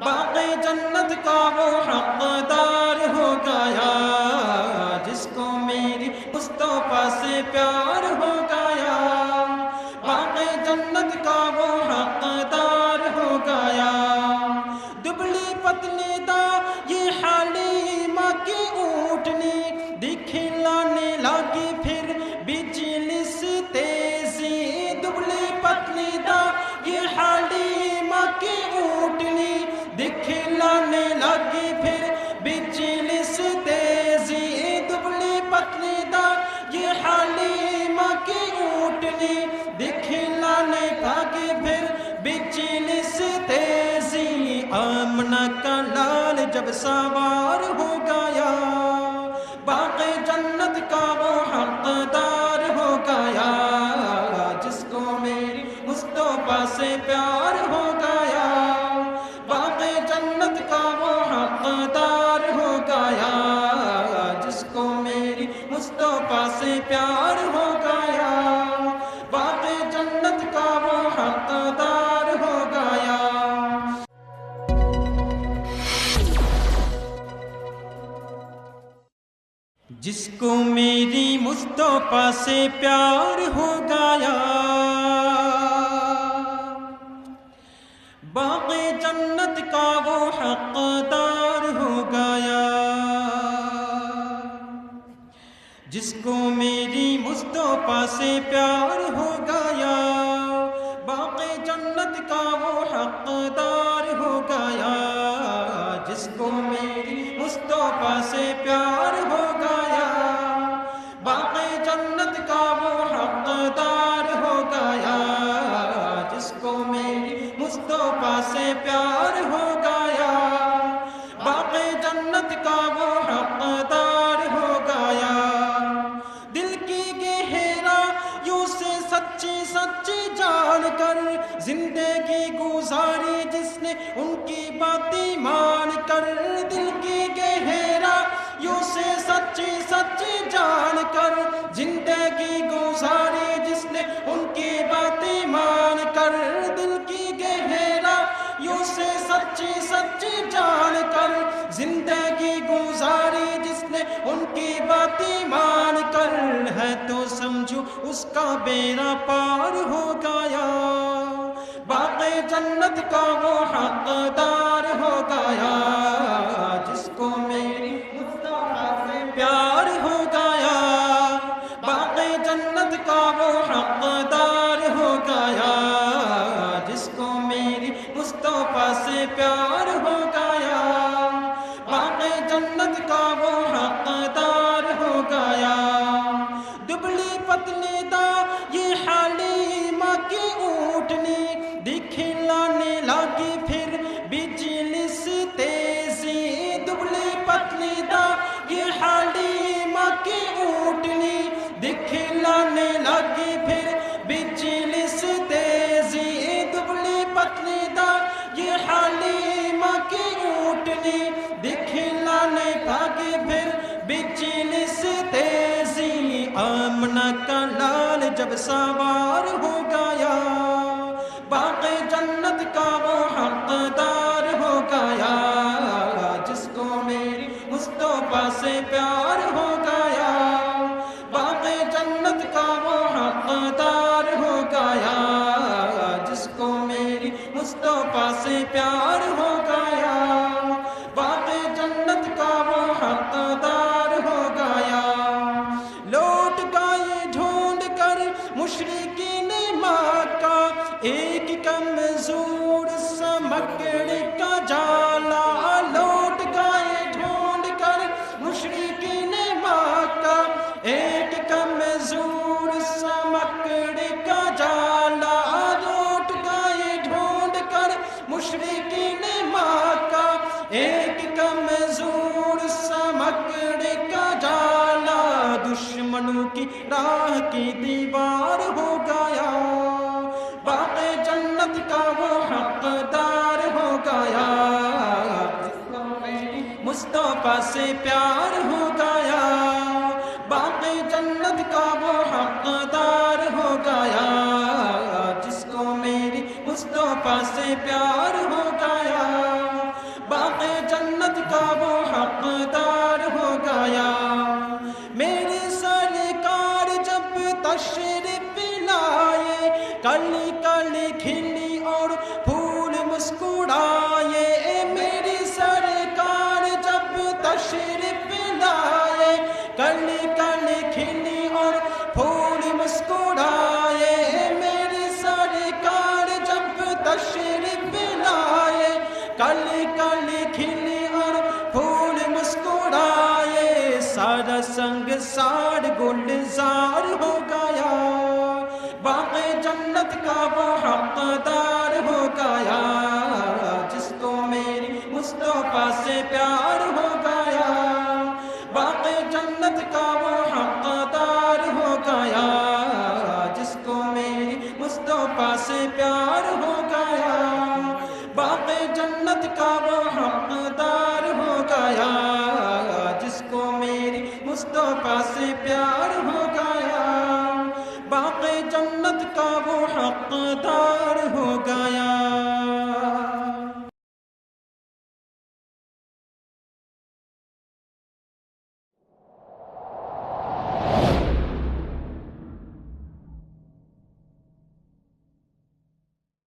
باقی جنت کا وہ حقدار ہو گیا، جس کو میری مصطفیٰ سے پیار ہو گیا۔ باقی جنت کا وہ حقدار ہو گیا۔ دبلی پتلی دا یہ حالی ماں کی اونٹنی دکھلانے لگی پھر بجلی سے تیزی۔ دبلی پتلی دا اونٹنی دکھلانے لگی پھر بچیل سے تیزی آمنا کا لال جب سوار ہو جس کو میری مصطفیٰ سے پیار ہو گیا باقی جنت کا وہ حقدار ہو گیا جس کو میری مصطفیٰ سے پیار ہو گیا باقی جنت کا وہ حقدار ہو گیا جس کو میری مصطفیٰ سے پیار پیار ہو گیا باقی جنت کا وہ حقدار ہو گیا دل کی گہرا یوں سے سچی سچی جان کر، زندگی گزاری جس نے ان کی باتیں مان کر۔ دل کی گہرا یوں سے سچی سچی جان کر، زندگی تو سمجھو اس کا بیڑا پار ہو گیا باقی جنت کا وہ حقدار لال جب سوار دشمنوں کی راہ کی دیوار ہو گیا۔ باغ جنت کا وہ حقدار ہو گیا۔ مصطفیٰ سے پیار ہو گیا۔ باغ جنت کا وہ حقدار ہو گیا۔ جس کو میری مصطفیٰ سے پیار ہو گیا۔ باغ جنت کا وہ حقدار باغ جنت کا وہ حقدار ہو گیا جس کو میری مصطفیٰ سے پیار ہو گیا باغ جنت کا وہ حقدار ہو گیا جس کو میری مصطفیٰ سے پیار ہو گیا باغ جنت کا وہ حقدار ہو گیا جس کو میری مصطفیٰ سے پیار العقاب حق تعالى